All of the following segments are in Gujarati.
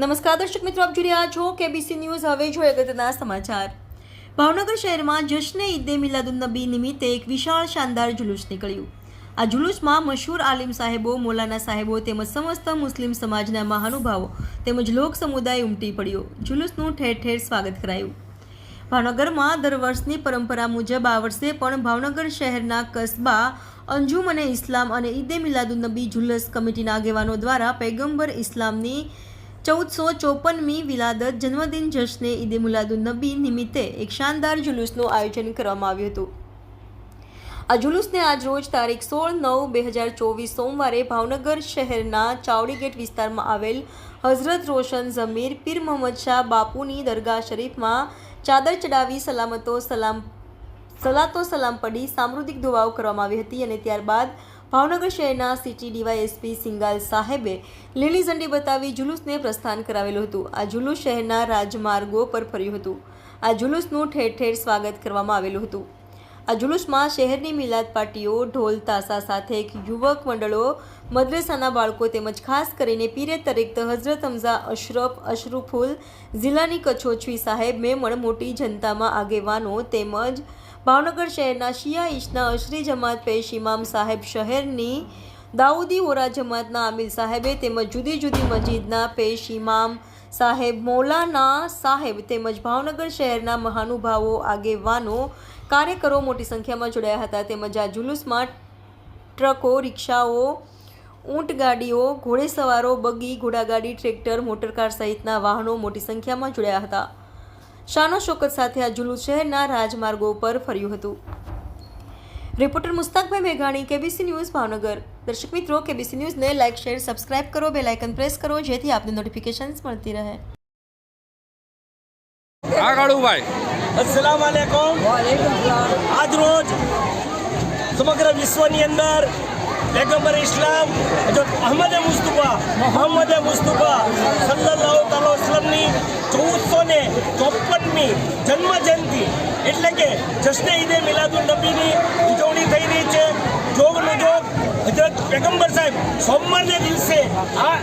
નમસ્કાર, દર્શક મિત્રો, આપ જોઈ રહ્યા છો કેબીસી ન્યૂઝ હવે જોઈએ અગત્યના સમાચાર. ભાવનગર શહેરમાં જશ્ન ઈદે મિલાદુન્નબી નિમિત્તે એક વિશાળ શાનદાર જુલુસ નીકળ્યું. આ જુલુસમાં મશહૂર આલિમ સાહેબો, મોલાના સાહેબો તેમજ સમસ્ત મુસ્લિમ સમાજના મહાનુભાવો તેમજ લોક સમુદાય ઉમટી પડ્યો. જુલુસનું ઠેર ઠેર સ્વાગત કરાયું. ભાવનગરમાં દર વર્ષની પરંપરા મુજબ આ વર્ષે પણ ભાવનગર શહેરના કસ્બા અંજુમ અને ઇસ્લામ અને ઈદે મિલાદુન્નબી જુલસ કમિટીના આગેવાનો દ્વારા પૈગંબર ઇસ્લામની ચૌદસો ચોપનમી વિલાદત જન્મદિન જશ્ને ઈદે મિલાદુન્નબી નિમિત્તે એક શાનદાર જુલુસનું આયોજન કરવામાં આવ્યું હતું. આ જુલુસને આજ રોજ તારીખ સોળ નવ બે હજાર ચોવીસ સોમવારે ભાવનગર શહેરના ચાવડી ગેટ વિસ્તારમાં આવેલ હઝરત રોશન ઝમીર પીર મોહમ્મદ શાહ બાપુની દરગાહ શરીફમાં ચાદર ચડાવી સલામતો સલામ સલાતો સલામ પડી સામૃદિક દુવાઓ કરવામાં આવી હતી અને ત્યારબાદ ભાવનગર શહેરના સિટી ડીવાયએસપી સિંગાલ સાહેબે લીલી ઝંડી બતાવી જુલુસને પ્રસ્થાન કરાવેલું હતું. આ જુલુસ શહેરના રાજમાર્ગો પર ફર્યું હતું. આ જુલુસનું ઠેર ઠેર સ્વાગત કરવામાં આવેલું હતું. આ જુલુસમાં શહેરની મિલાદ પાર્ટીઓ, ઢોલ તાસા સાથે એક યુવક મંડળો, મદ્રેસાના બાળકો તેમજ ખાસ કરીને પીરે તરીક હઝરત હમઝા અશરફ અશરુફુલ, જિલ્લાની કચોચવી સાહેબ મેમણ મોટી જનતામાં આગેવાનો તેમજ ભાવનગર શહેરના શિયા ઈશના અશરી જમાત પેશ ઇમામ સાહેબ શહેરની દાઉદી ઓરા જમાતના આમિર સાહેબે તેમજ જુદી જુદી મસ્જિદના પેશ ઇમામ સાહેબ મૌલાના સાહેબ તેમજ ભાવનગર શહેરના મહાનુભાવો આગેવાનો કાર્યકરો મોટી સંખ્યામાં જોડાયા હતા. તેમજ આ જુલુસમાં ટ્રકો, રિક્ષાઓ, ઊંટ ગાડીઓ, ઘોડેસવારો, બગી, ઘોડાગાડી, ટ્રેક્ટર, મોટરકાર સહિતના વાહનો મોટી સંખ્યામાં જોડાયા હતા. શાનો શોકત સાથે આ જુલુસ શહેરના રાજમાર્ગો પર ફર્યું હતું. રિપોર્ટર મુસ્તાકભાઈ મેઘાણી કેબીસી ન્યૂઝ ભાવનગર. દર્શક મિત્રો કેબીસી ન્યૂઝને લાઇક શેર સબસ્ક્રાઇબ કરો બે લાઇકન પ્રેસ કરો જેથી આપને નોટિફિકેશન્સ મળતી રહે. હા કાળુભાઈ. અસલામ વાલેકુમ આજ રોજ સમગ્ર વિશ્વની અંદર પેગમ્બર ઇસ્લામ હજરત અહમદ મુસ્તુફા મોહમ્મદ. મુસ્તુફા ચોપનમી જન્મ જયંતિ એટલે કે જશ્ન ઈદે મિલાદુલ નબીની ઉજવણી થઈ રહી છે. જોગનો જોગ. હજરત પેગમ્બર સાહેબ સોમવારને દિવસે આ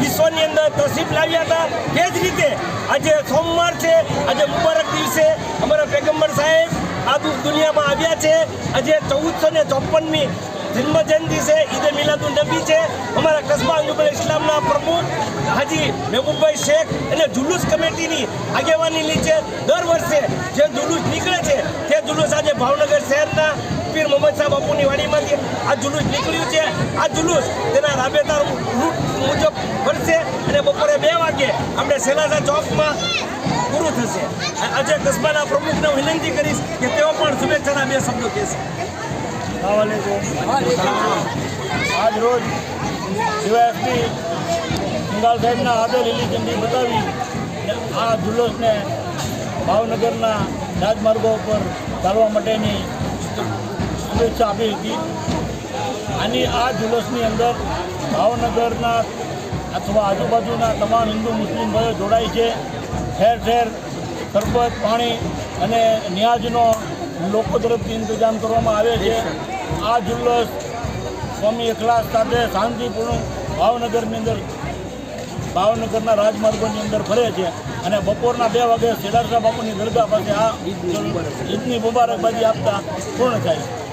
વિશ્વની અંદર તસરીફ લાવ્યા હતા. તે જ રીતે આજે સોમવાર છે. આજે મુબારક દિવસે અમારા પેગમ્બર સાહેબ આ દુનિયામાં આવ્યા છે. આજે ચૌદસો ને ચોપનમી જન્મ જયંતિ છે, ઈદે મિલાદુલ નબી છે. અમારા કસ્બા અંજુબલ ઇસ્લામના પ્રમુખ હાજી મહેબૂબભાઈ શેખ અને જુલુસ કમિટીની આગેવાની નીચે દર વર્ષે જે જુલુસ નીકળે છે, તે જુલુસ આજે ભાવનગર શહેરના પીર મોહમ્મદ સાહેબ બાપુની વાડીમાંથી આ જુલુસ નીકળ્યું છે. આ જુલુસ તેના રાબેદાર રૂટ મુજબ ફરશે અને બપોરે બે વાગે આપણે સેલાસા ચોકમાં પૂરું થશે. આજે કસ્બાના પ્રમુખને વિનંતી કરીશ કે તેઓ પણ શુભેચ્છાના બે શબ્દો કહેશે. આજ રોજ ડીવાયએસપી બંગાળ સાહેબના હાથે લીલી ઝંડી બતાવી આ જુલ્લોસને ભાવનગરના રાજમાર્ગો ઉપર ચાલવા માટેની શુભેચ્છા આપી હતી. આની આ જુલ્લોસની અંદર ભાવનગરના અથવા આજુબાજુના તમામ હિન્દુ મુસ્લિમ ભાઈઓ જોડાય છે. ઠેર ઠેર શરબત પાણી અને ન્યાજનો લોકો તરફથી ઇંતજામ કરવામાં આવે છે. આ જુલ્લસ સ્વામી એકલાસ સાથે શાંતિપૂર્ણ ભાવનગરની અંદર ભાવનગરના રાજમાર્ગોની અંદર ફરે છે અને બપોરના બે વાગે સેડારસા બાપુની દરગાહ પાસે આ ઈદની મુબારકબાજી આપતા પૂર્ણ થાય છે.